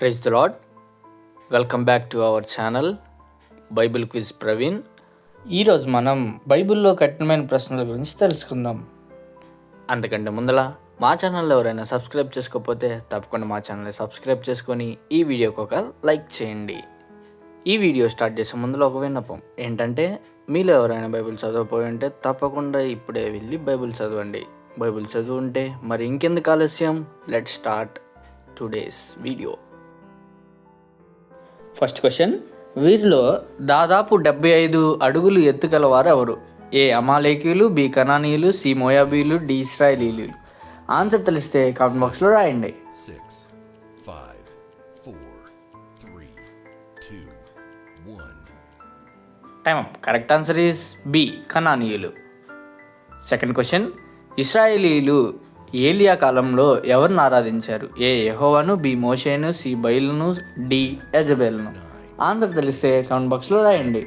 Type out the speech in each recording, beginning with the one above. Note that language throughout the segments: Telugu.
Praise the Lord welcome back to our channel Bible quiz Praveen ఈరోజు మనం బైబిల్లో కఠినమైన ప్రశ్నల గురించి తెలుసుకుందాం. అంతకంటే ముందల మా ఛానల్లో ఎవరైనా సబ్స్క్రైబ్ చేసుకోకపోతే తప్పకుండా మా ఛానల్ని సబ్స్క్రైబ్ చేసుకొని ఈ వీడియోకి ఒక లైక్ చేయండి. ఈ వీడియో స్టార్ట్ చేసే ముందులో ఒక విన్నపం. ఏంటంటే మీలో ఎవరైనా బైబిల్ చదవకపోయి ఉంటే తప్పకుండా ఇప్పుడే వెళ్ళి బైబిల్ చదవండి. బైబిల్ చదువు ఉంటే మరి ఇంకెందుకు ఆలస్యం? Let start today's video first question వీరిలో దాదాపు డెబ్బై ఐదు అడుగులు ఎత్తుగలవారు ఎవరు? ఏ అమాలేకీయులు బి కనానీయులు సి మోయాబీలు డి ఇస్రాయలీలు ఆన్సర్ తెలిస్తే కామెంట్ బాక్స్లో రాయండి. Time up correct answer is B కనానీయులు. Second question ఇస్రాయేలీలు ఏలియా కాలంలో ఎవరిని ఆరాధించారు? ఏ యెహోవాను బి మోషేను సి బైలును డి ఎజబెల్ను ఆన్సర్ తెలిస్తే కామెంట్ బాక్స్లో రాయండి.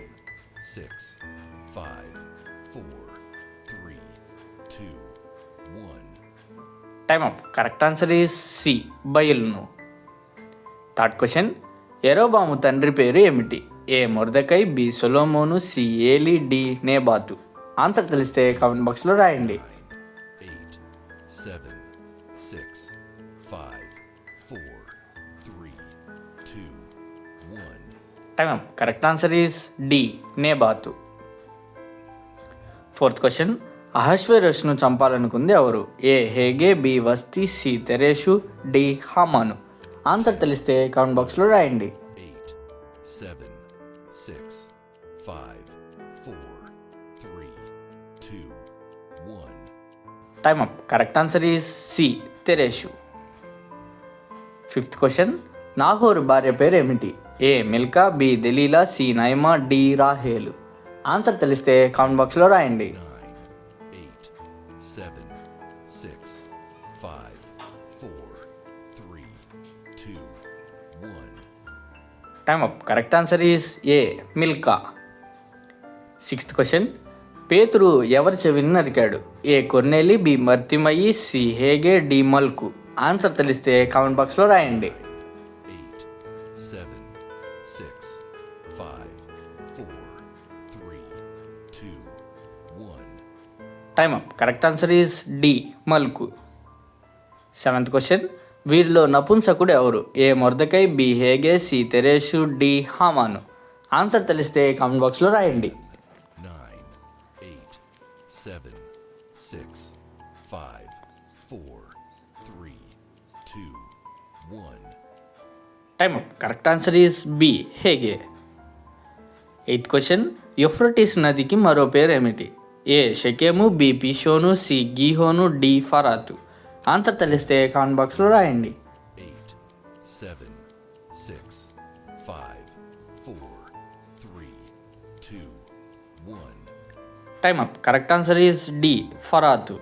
Time up correct answer is C బయలును. Third question ఎరోబాము తండ్రి పేరు ఏమిటి? ఏ మొర్దకై బి సొలోమోను సి ఏలి డి నేబాతు? ఆన్సర్ తెలిస్తే కామెంట్ బాక్స్లో రాయండి. Seven, six, five, four, three, two, one. Time up correct answer is D నేబాతు fourth question అహశ్వేరస్ను చంపాలనుకుంది ఎవరు? ఏ. హేగే బి. వస్తి సి. తెరేషు డి. హామాను. ఆన్సర్ తెలిస్తే కామెంట్ బాక్స్లో రాయండి. Eight, seven, six, five, time up correct answer is C తెరేషు fifth question నాహోరు భార్య పేరు ఏమిటి ఏ మిల్కా బి దెలీలా సి నైమా డి రాహేలు ఆన్సర్ తెలిస్తే కామెంట్ బాక్స్లో రాయండి. Time up correct answer is A Milkha sixth question పేతురు ఎవరి చెవిని నరికాడు ఏ కొర్నేలి బి మర్తిమయి సి హేగే డి మల్కు. ఆన్సర్ తెలిస్తే కామెంట్ బాక్స్లో రాయండి. Time up correct answer is D మల్కు. Seventh question వీరిలో నపుంసకుడు ఎవరు? ఏ మొర్దకై బి హేగే సి తెరేషు డి హామాను. ఆన్సర్ తెలిస్తే కామెంట్ బాక్స్లో రాయండి. Seven, six, five, four, three, two, one. Time up correct answer is B Hegai eighth question Euphrates నదికి మరో పేరు ఏమిటి ఏ షకేము బి పిషోను సి గీహోను డి ఫరాతు ఆన్సర్ తెలిస్తే కామెంట్ బాక్స్లో రాయండి Eight, seven, six, five, four, three, two, one. Time up correct answer is D ఫరాతు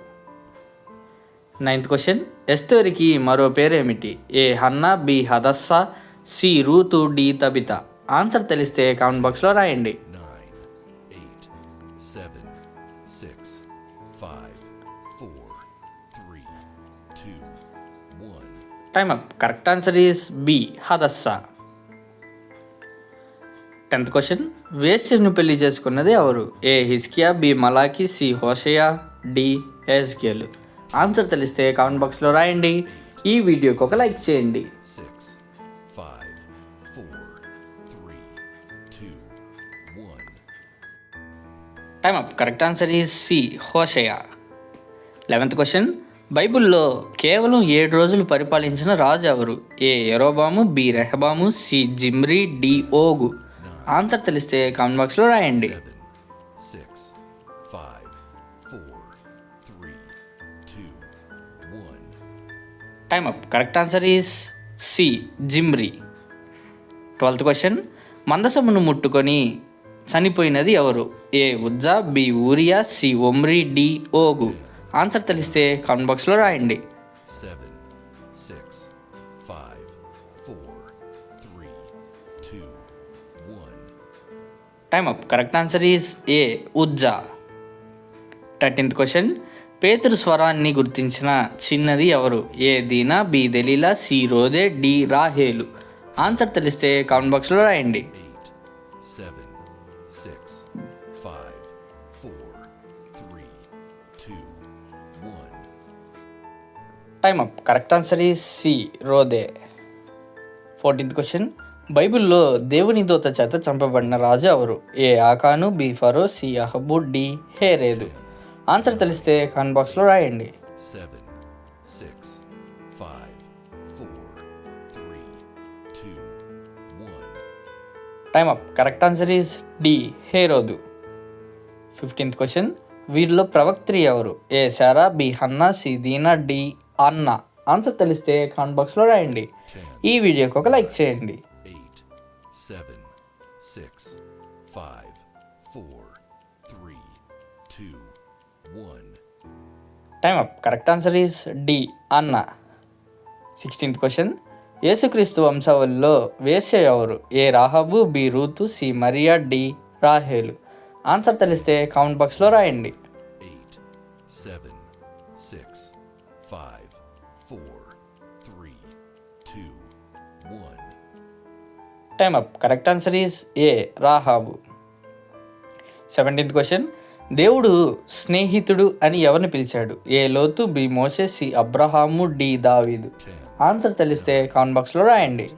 ninth question ఎస్తేరికి మరో పేరు ఏమిటి A Hannah B Hadassah C Ruth D Tabitha answer తెలిస్తే కామెంట్ బాక్స్లో రాయండి. Time up correct answer is B Hadassah tenth question. వేస్యను పెళ్ళి చేసుకున్నది ఎవరు? ఏ హిస్కియా బి మలాకి సి హోషయా డి హెస్కేల్ ఆన్సర్ తెలిస్తే కామెంట్ బాక్స్లో రాయండి. ఈ వీడియోకి ఒక లైక్ చేయండి. Time up. Correct answer is C హోషయా. Eleventh question. బైబిల్లో కేవలం ఏడు రోజులు పరిపాలించిన రాజు ఎవరు? ఏ ఎరోబాము బి రెహబాము సి జిమ్రి డి ఓగు. ఆన్సర్ తెలిస్తే కామెంట్ బాక్స్లో రాయండి. Time up correct answer is C Zimri twelfth question మందసమును ముట్టుకొని చనిపోయినది ఎవరు? A Uzzah B Uriah C Omri D Og. Answer తెలిస్తే కామెంట్ బాక్స్లో రాయండి. Time up correct answer is A Uzzah thirteenth question పేతురు స్వరాన్ని గుర్తించిన చిన్నది ఎవరు? A Dinah B Delilah C రోదే డి రాహేలు. ఆన్సర్ తెలిస్తే కామెంట్ బాక్స్లో రాయండి. Time up correct answer is C రోదే. Fourteenth question బైబిల్లో దేవుని దూత చేత చంపబడిన రాజు ఎవరు? ఏ ఆకాను బి ఫరో సి అహబు డి హేరేదు. ఆన్సర్ తెలిస్తే కామెంట్ బాక్స్లో రాయండి. Time up correct answer is D Herod. Fifteenth question వీరిలో ప్రవక్త్రి ఎవరు? A Sarah B Hannah C Dinah D అన్న. ఆన్సర్ తెలిస్తే కామెంట్ బాక్స్లో రాయండి. ఈ వీడియోకి ఒక లైక్ చేయండి. Seven, six, five, four, three, two, one. Time up correct answer is D అన్న సిక్స్టీన్త్ క్వశ్చన్ యేసుక్రీస్తు వంశావళిలో వేసే ఎవరు? A Rahab B Ruth C Mariya D రాహేలు. ఆన్సర్ తెలిస్తే కామెంట్ బాక్స్లో రాయండి. Eight, seven, six, five, four, three, two, one. Time up correct answer is A Rahab seventeenth question దేవుడు స్నేహితుడు అని ఎవరిని పిలిచాడు? ఏ లోతు బి మోసే సి అబ్రహాము డి దావీదు. ఆన్సర్ తెలిస్తే కామెంట్ బాక్స్లో రాయండి.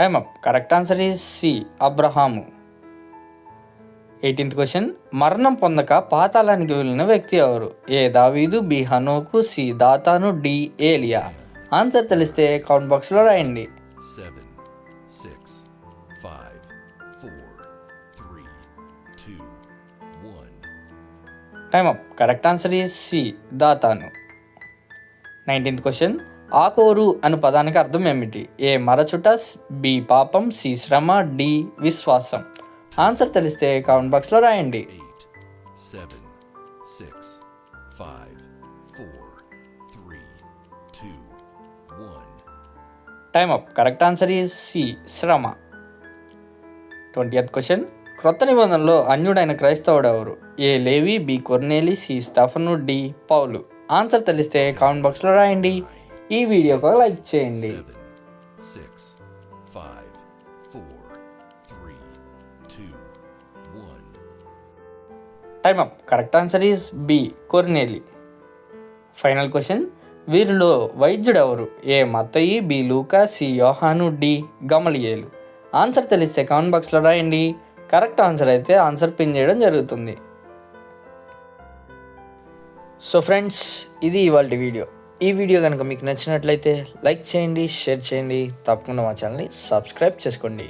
Time up correct answer is C Abraham eighteenth question మరణం పొందక పాతాళానికి వెళ్ళిన వ్యక్తి ఎవరు? ఏ దావీదు బి హనోకు సి దాతాను డి ఏలియా? ఆన్సర్ తెలిస్తే కామెంట్ బాక్స్లో రాయండి. Time up correct answer is C Dathan. Nineteenth question ఆకోరు అను పదానికి అర్థం ఏమిటి? ఏ మరచుట బి పాపం సి శ్రమ డి విశ్వాసం. ఆన్సర్ తెలిస్తే కామెంట్ బాక్స్లో రాయండి. One. Time up correct answer is C శ్రమ ట్వంటీ క్వశ్చన్ క్రొత్త నిబంధనలో అన్యుడైన క్రైస్తవుడు ఎవరు? ఏ లేవి బి కొర్నేలి సి స్టఫను డి పౌలు ఆన్సర్ తెలిస్తే కామెంట్ బాక్స్లో రాయండి. ఈ వీడియోకి లైక్ చేయండి. Time up correct answer is B కొర్నేలి final question వీరిలో వైద్యుడు ఎవరు ఏ. మత్తయి బి. లూకా సి. యోహాను డి. గమలియేలు. ఆన్సర్ తెలిస్తే కామెంట్ బాక్స్లో రాయండి. కరెక్ట్ ఆన్సర్ అయితే ఆన్సర్ పిన్ చేయడం జరుగుతుంది. సో ఫ్రెండ్స్ ఇది ఇవాళ వీడియో. ఈ వీడియో కనుక మీకు నచ్చినట్లయితే లైక్ చేయండి షేర్ చేయండి. తప్పకుండా మా ఛానల్ని సబ్స్క్రైబ్ చేసుకోండి.